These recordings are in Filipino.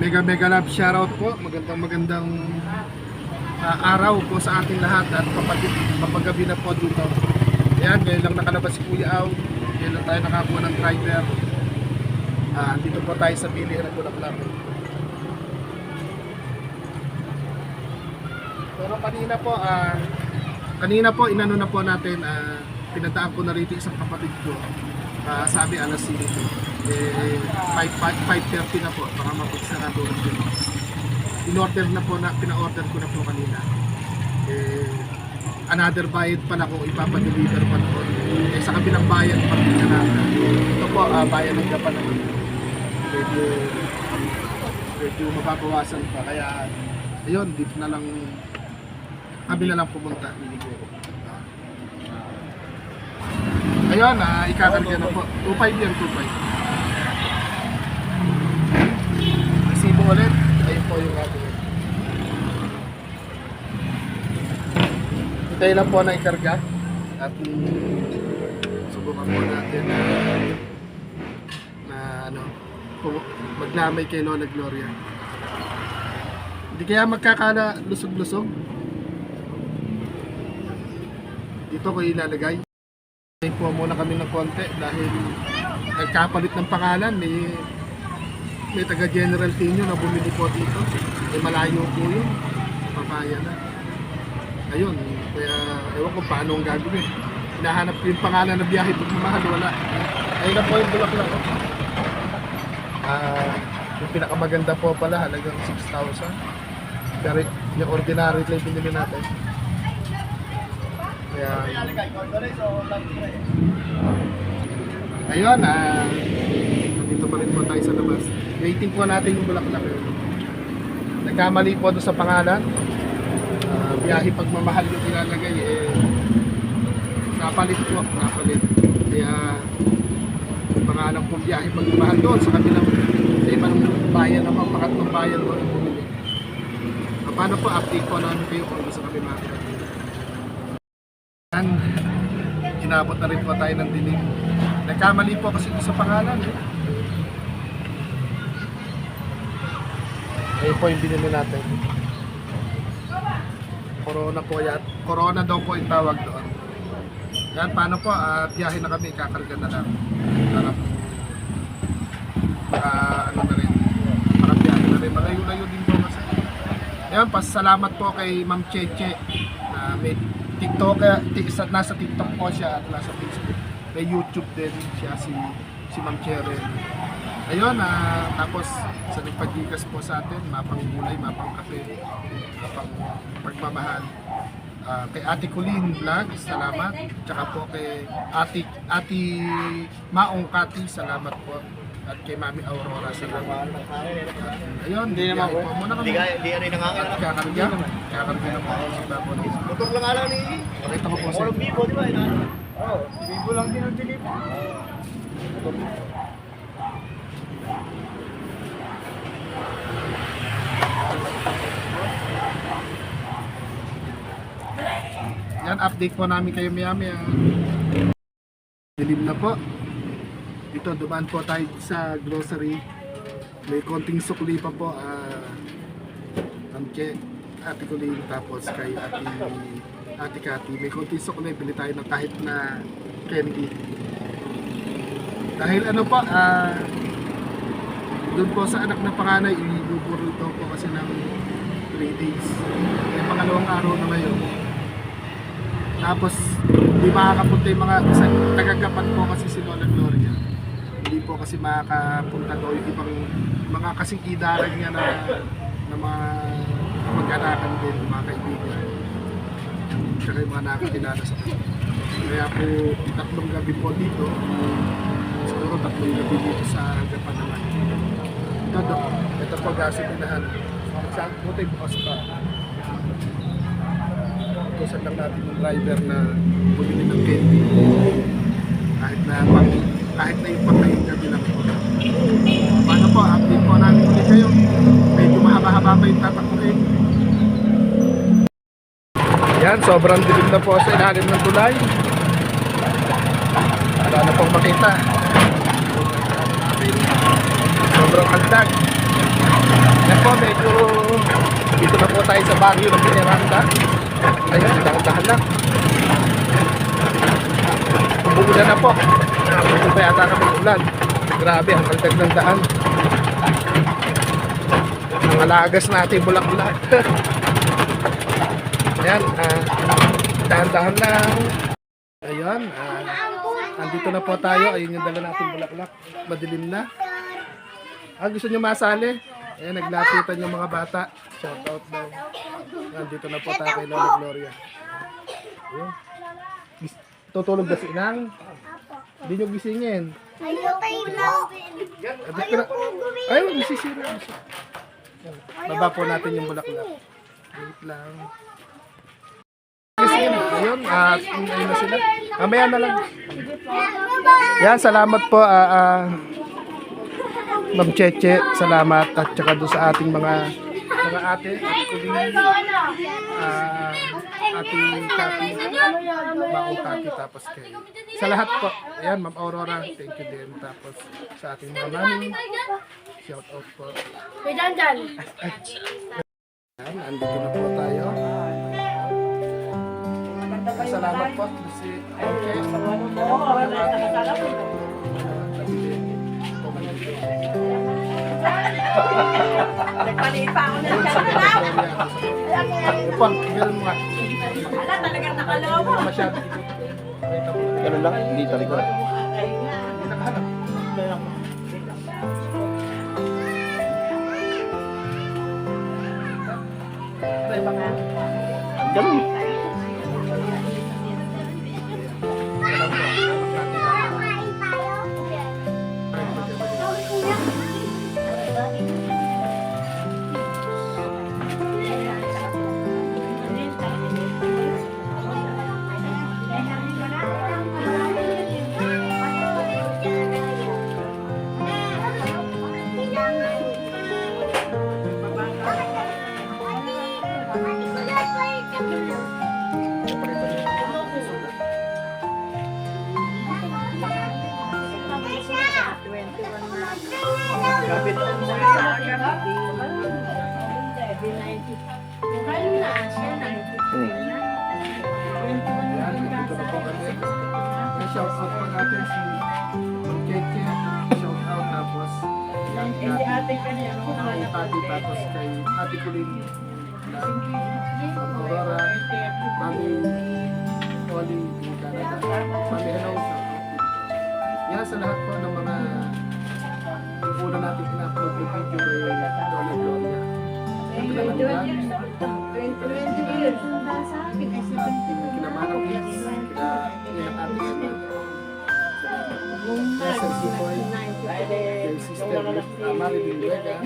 mega mega love shoutout po. Magandang magandang ah, araw po sa ating lahat at kapag, kapagabi na po dito. Ayan, ngayon lang nakalabas si Kuya Aw. Ngayon lang tayo nakakuha ng driver. Ah, dito po tayo sa Pili ng Bulaklak. Pero kanina po, ah, kanina po inano na po natin, ah, pinadaan ko na rito isang kapatid ko. Ah, sabi alas 5. Eh, 5, 5.30 na po, para mapagsarado na po. In-order na po na, pina-order ko na po kanina. Eh, another bayad pa na kung ipapadeliver pa na po. Eh, sa kabilang bayan pa rin na Ito po, ah, bayan ng Japan naman. Medyo, medyo mababawasan pa. Kaya, ayun, dito na lang, kami na lang pumunta. Ayun, ah, ikakarga na po. 2.5 yan, 2.5. Resibo ulit. Ayun po yung ating. Lang po na ikarga. At mm, subukan po natin na na ano, maglamay kay Lola Gloria. Hindi kaya magkakala lusog-lusog. Dito ko ilalagay. Ay po muna kami ng konti dahil nagkapalit ng pangalan. May, may taga General Tino na bumili po dito. Eh malayo po yun. Papaya na. Ayun, kaya ewan ko paano ang gagawin. Hinahanap ko yung pangalan na biyahe pag mamahal, wala. Ayun na po yung bulaklak ko. Ah, yung pinakamaganda po pala, halagang 6,000. Pero yung ordinary lang pinili natin. Kaya, ayun, ah, dito pa rin po tayo sa labas. Waiting po natin yung bulaklak. Eh. Nagkamali po doon sa pangalan. Ah, biyahe pagmamahal yung ilalagay eh napalit po, napalit. Kaya yung pangalan po biyahe pagmamahal doon sa kabilang sa ibang bayan naman, pangatlong bayan doon ang bumili. Ah, paano po update po namin kayo kung gusto kami makita. Yan, inabot na rin po tayo ng dilim. Nagkamali po kasi doon sa pangalan eh. Ayun po yung binili natin. Corona po yan. Corona daw po yung tawag doon. Yan, paano po? Ah, biyahe na kami, kakarga na lang. Para. Ah, ano na rin. Para biyahe na rin. Malayo-layo din po kasi. Yan, pasalamat po kay Ma'am Cheche. Na may TikTok, ti- sa- nasa TikTok po siya at nasa Facebook. May YouTube din siya si si Ma'am Cheryl. Ayun, ah, tapos sa nagpagigas po sa atin, mapang gulay, mapang kape, mapang pagmamahal. Ah, kay Ate Colleen Vlog, salamat. Tsaka po kay Ate, Ate Maong Kati, salamat po. At kay Mami Aurora, salamat. At, ayun, Hindi naman po. muna kami. Hindi ka, At nangangalan. kakarga, kakarga na po ako sa babo ng Tutok lang alam ni Pakita ko po sa Walang bibo, di ba? Oo, bibo lang din ang deliver. Yan, update po namin kayo maya maya. Dilim na po. Dito, dumaan po tayo sa grocery. May konting sukli pa po. Ah, Amke, Ate Colleen, tapos kay Ate, Ate Kati. May konting sukli, bili tayo ng kahit na candy. Dahil ano po, ah, doon po sa anak na panganay, ibuburito po kasi ng 3 days. May pangalawang araw na ngayon. Tapos, hindi makakapunta yung mga sa tagagapan po kasi si Lola Gloria. Hindi po kasi makakapunta daw yung ibang mga kasing idaran niya na, na mga mag-anakan din, mga kaibigan. Tsaka yung mga nakakilala sa kanya. Kaya po, tatlong gabi po dito. Siguro tatlong gabi dito sa Japan naman. Ito, ito po gasolinahan. Saan po tayo bukas pa? Utusan lang natin yung driver na bumili ng candy. Kahit na pang, kahit na yung gabi lang po. Paano po, update po namin ulit kayo. Medyo mahaba-haba pa yung tatakuhin. Yan, sobrang dilim na po sa ilalim ng tulay. Wala na pong makita. Sobrang kaldag. Yan po, medyo dito na po tayo sa Baguio ng Pineranda. Ayun, dahan-dahan lang. Umuulan na po. Hindi pa yata kami ulan. Grabe, ang kaldag ng daan. Ang alagas natin bulak-bulak. Ayan, ah, dahan-dahan lang. Ayun, ah, andito na po tayo. Ayun yung dala natin bulaklak. Madilim na. Ah, gusto nyo masali? Ayan, naglapitan yung mga bata. Shout out daw. Nandito na po tayo kay Lola Gloria. Ayun. Gis- Tutulog na si Inang. Hindi nyo gisingin. Ayoko na. Abit ka na. Ay, masisira. Baba po natin yung bulaklak. Wait lang. Gisingin. Ayun, at ayun na sila. Mamaya na lang. Yan, salamat po. ah ah, Ma'am Cheche, salamat. At saka doon sa ating mga mga ate, ate Kulin, ah, ating Kati, Maong Kati, tapos kay sa lahat po. Ayan, Ma'am Aurora, thank you din. Tapos sa ating mga mami, shout out po. May dandan. Ayan, andito na po tayo. Salamat po si Okay. Nagpalipa ako ng tiyan na. Upang, tigil mo nga. Ala, talagang nakalawa. Masyado. Ganun lang, hindi nakahanap. Ganun. Shout out po natin si Keke. Shout out tapos yan Kati. Ma'am Kati tapos kay Ate Kulin. Ma'am Aurora. Mami Oli Canada. Mami hello. out. Yan sa lahat po ng mga una natin in-upload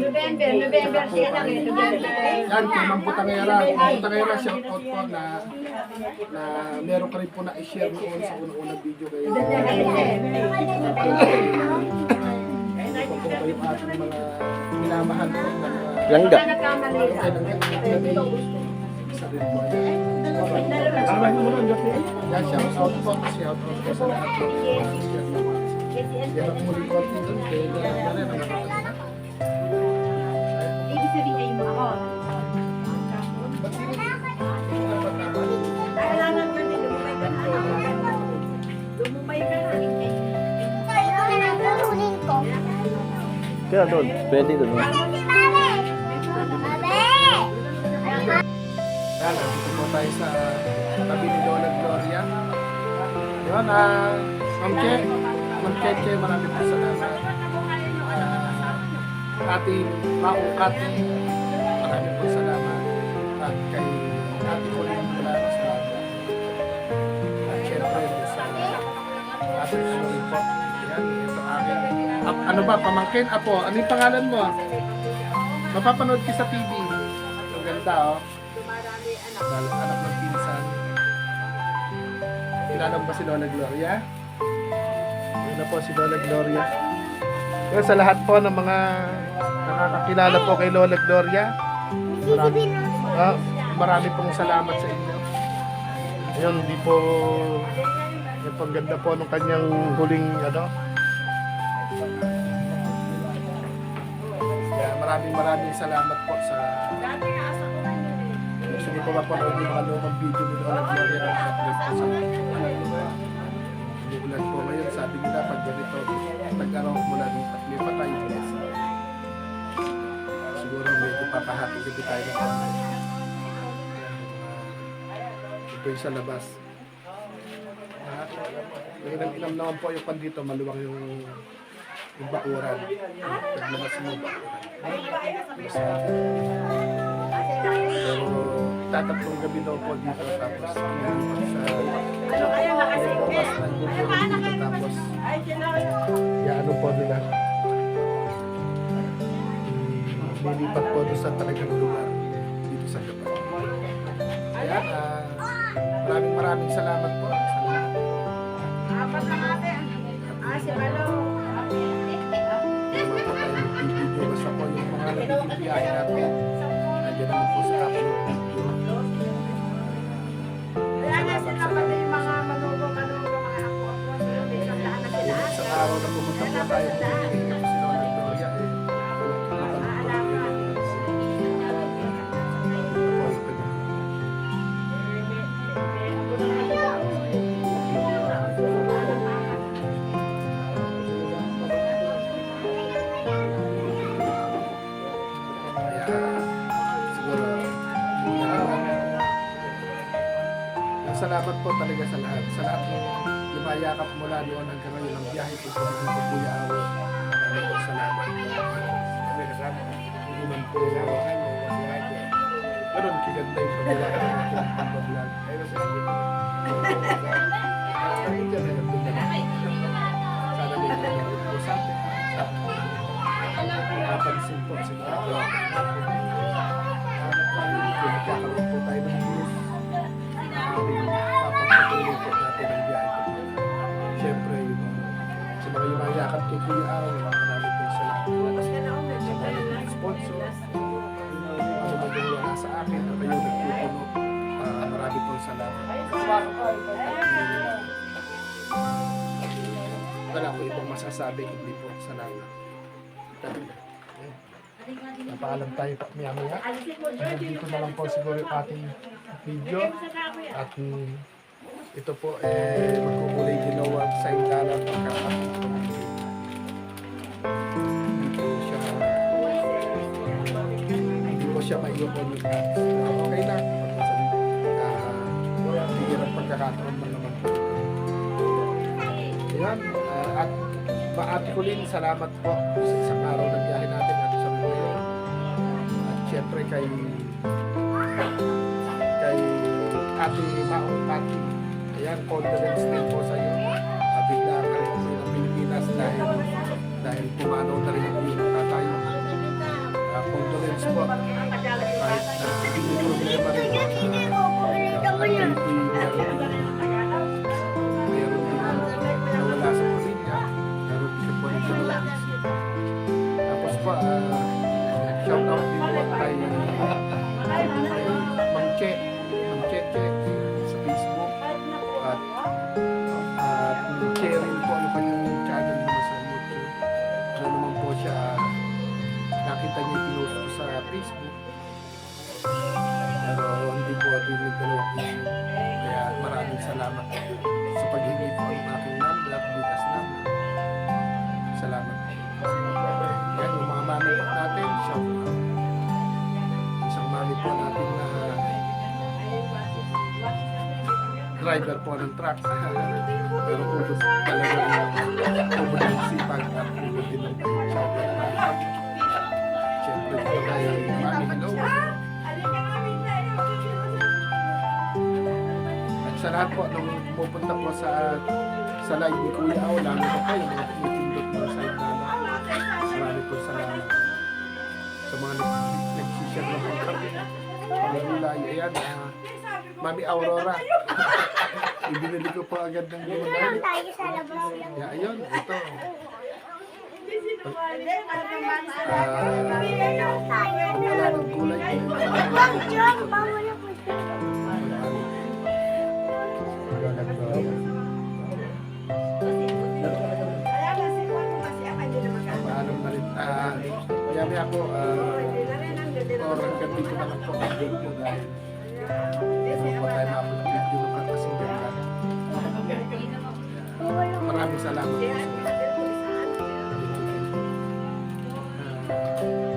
November, November siya eh. November. Yan, kay Ma'am Butangera. Butangera, shout out po na na meron ka rin po na i-share noon sa unang-unang video kay Ito po kayo ating mga minamahal ng mga Langga. Rin yan. Shout out po. Shout out po sa lahat Ibig sabihin ako. Kailangan ka din, lumumay ka na. Lumumay ka na. Kaya doon, pwede doon. Yan, dito po tayo sa tabi ni Lola Gloria. Yun, ah, Ma'am Che, Ma'am Cheche, maraming po salamat. Ah, Ate Pao Kati, maraming po salamat. At kay Ate Colin mula sa At syempre sa po. Aking. Ap- ano ba, pamangkin? Apo, ano yung pangalan mo? Mapapanood ki sa TV. Ang ganda, oh. Lalo anak ng pinsan. Kilala ba si Lola Gloria? Yun na po si Lola Gloria. Kaya sa lahat po ng mga nakakakilala po kay Lola Gloria, marami, ah, marami pong salamat sa inyo. Ayun, hindi po yung pangganda po ng kanyang huling ano. Kaya maraming maraming salamat po sa ko gusto niyo po mapanood yung mga lumang video ni Lola Gloria na upload po sa Umuulan po ngayon, sabi nila pag ganito, nag-araw mula at may patay. Siguro medyo papahati gabi tayo ng konti. Ito yung sa labas. Yung inam naman po yung pan dito, maluwang yung yung bakuran. Paglabas mo bakuran. Pero tatatlong gabi daw po dito tapos sa Ano? Tapos na yung dito tapos Ay, kailangan ya ano po nila lilipat po doon sa talagang lugar dito sa Japan. Kaya ah, maraming maraming salamat po. Salamat. Apat na ate. Ah, si tayo video basta po yung mga biyahe natin. Nandiyan naman po sa upload video. Kaya nga sila pati yung mga manulong-manulong mga ako. Na. Sa araw na pumunta po tayo salamat po talaga sa lahat. Sa lahat ng lumayakap mula noon hanggang ngayon ang biyahe po sa mga kuya Awo. Maraming po salamat. Hindi man po pero kiganda yung pagbiyahe natin ng pagbablog. Sana may nanonood po sa atin. Napansin Napaalam tayo pa maya maya. Dito na lang po siguro yung ating video. At mm, ito po eh magkukulay ginawa sa indala pagkakataon. Hindi siya hindi po siya maiyon yung Okay lang. Uh, bigyan pagkakataon mo naman po. Ayan. ah, at maati ko rin salamat po sa kay kay Ate Maong Pati. Ayan, condolence din po sa iyo. Uh, bigla ka rin ng Pilipinas dahil dahil pumanaw na rin ang iyong tatay. Uh, condolence po. Kahit na hindi problema rin po na uh, meron din din nawala sa pamilya. Meron din po nawala. Tapos po, uh, shout out din kay kay Ma'am Che, Che Che sa Facebook at at Cheryl po yung kanyang channel mo sa YouTube. Ano naman po siya, nakita niya pinost ko sa Facebook. Pero hindi po ito yung issue. Kaya maraming salamat sa paghingi po ng aking driver po ng truck. Pero ubod talaga ubod ng sipag at ubod din ng out. Siyempre po kay Mami Hello. At sa lahat po, nung pupunta po sa sa live ni Kuya Aw, lalo po kayo, mga pinipindot mo sa namin. Marami po salamat sa mga nag- nag-share ng mga kami. Pagulay, ayan, ah, Mami Aurora. Ibinili ko po agad ng gulay. Tayo sa labas lang. Yeah, ayun, ito. Ng gulay, Bang, John, bawal ako siya. Paalam na rin. Ah, ah, Hindi na rin ang ganda or hanggang dito na lang po dahil Huwag tayo mabot ng video ng kasing. Maraming salamat po sa mga. Thank you. Ah.